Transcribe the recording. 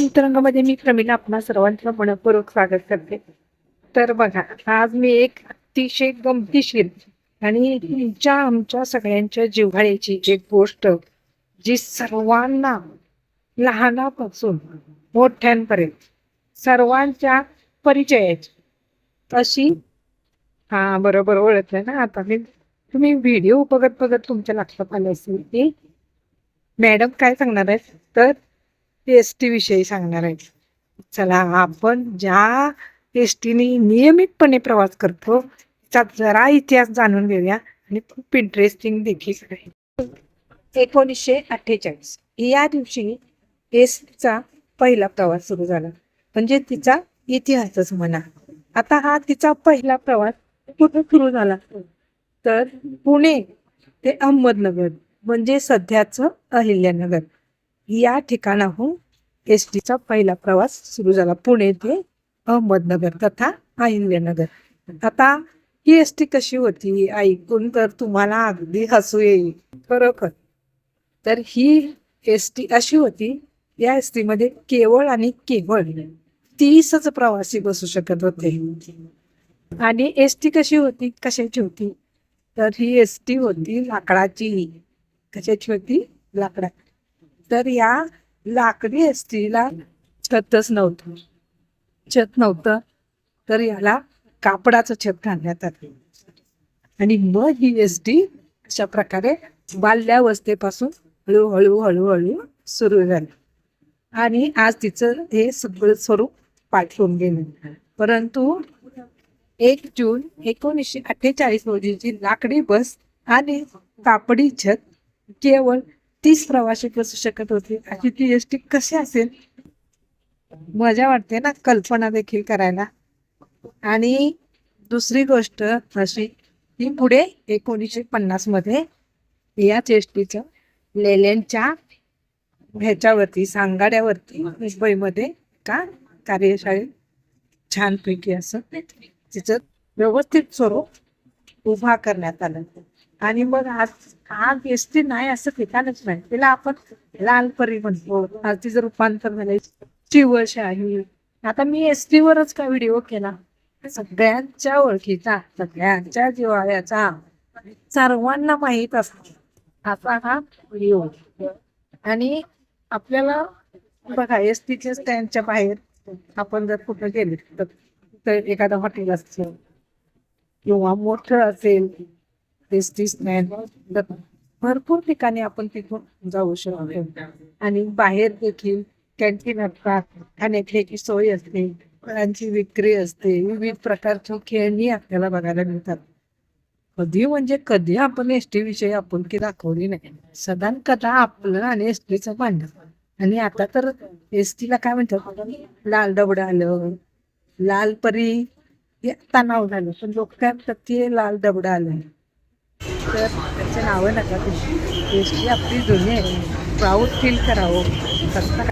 अंतरंगामध्ये मी प्रमिला आपणा सर्वांचं मनपूर्वक स्वागत करते. तर बघा आज मी एक अतिशय गमतीशीर आणि तुमच्या आमच्या सगळ्यांच्या जिव्हाळ्याची एक गोष्ट जी सर्वांना लहानापासून मोठ्यांपर्यंत सर्वांच्या परिचयाची अशी हा बरोबर ओळखलं ना आता मी. तुम्ही व्हिडिओ बघत बघत तुमच्या लक्षात आलं असेल की मॅडम काय सांगणार आहे तर एस टी विषयी सांगणार आहे. चला आपण ज्या एस टीने नियमितपणे प्रवास करतो त्याचा जरा इतिहास जाणून घेऊया आणि खूप इंटरेस्टिंग देखील आहे. एकोणीसशे अठ्ठेचाळीस. या दिवशी एस टीचा पहिला प्रवास सुरू झाला. म्हणजे तिचा इतिहासच म्हणा. आता हा तिचा पहिला प्रवास कुठे सुरू झाला? तर पुणे ते अहमदनगर म्हणजे सध्याचं अहिल्यानगर. या ठिकाणाहून एस टीचा पहिला प्रवास सुरू झाला पुणे ते अहमदनगर तथा अहिल्यानगर. आता ही एस टी कशी होती ऐकून तर तुम्हाला अगदी हसू येईल. खरोखर. तर ही एस टी अशी होती या एस टीमध्ये केवळ आणि केवळ तीसच प्रवासी बसू शकत होते. आणि एस टी कशी होती कशाची होती? तर ही एस टी होती लाकडाची. कशाची होती? लाकडा. तर या लाकडी एस छतच नव्हतं. छत नव्हतं तर याला कापडाचं छत घालण्यात आलं. आणि मग ही एस टी अशा प्रकारे बाल्यावस्थेपासून हळूहळू हळूहळू सुरू झाली. आणि आज तिचं हे सगळं स्वरूप पाठवून गेलं. परंतु एक जून एकोणीसशे अठ्ठेचाळीस रोजीची लाकडी बस आणि कापडी छत केवळ तीस प्रवासी बसू शकत होते. अशी ती एस टी कशी असेल? मजा वाटते ना कल्पना देखील करायला. आणि दुसरी गोष्ट अशी ही पुढे एकोणीसशे पन्नासमध्ये याच एस टीचं लेल्यांच्या ह्याच्यावरती सांगाड्यावरती मुंबईमध्ये का कार्यशाळेत छानपैकी असं तिचं व्यवस्थित स्वरूप उभा करण्यात आलं. आणि मग आज आज एस टी नाही असं ठिकाणच नाही. तिला आपण लालपरी म्हणतो. आज तिचं रूपांतर झालंय. शिवशाही. आता मी एस टी वरच का व्हिडिओ केला? सगळ्यांच्या ओळखीचा सगळ्यांच्या जिव्हाळ्याचा. सर्वांना माहीत असतो. असा हा व्हिडिओ. आणि आपल्याला बघा एस टीच्या स्टँडच्या बाहेर आपण जर कुठं गेले तर तर एखादं हॉटेल असेल किंवा मोठं असेल एस दिस नाही. भरपूर ठिकाणी आपण तिथून जाऊ शकतो. आणि बाहेर देखील कॅन्टीन असतात. खाण्यापिण्याची सोय असते फळांची विक्री असते विविध प्रकारची खेळणी आपल्याला बघायला मिळतात. कधी म्हणजे कधी आपण एस टी विषयी आपुलकी दाखवली नाही. सदान कथा आपलं आणि एस टीचं भांडण आणि आता तर एस टीला काय म्हणतात? लाल दबड आलं लाल परी हे तणाव झालं. पण लोक काय म्हणतात ते लाल दबड आलं तर त्याचे नावं नका तुम्ही एस टी आपली जुनी आहे. प्राऊड फील करावं. कसं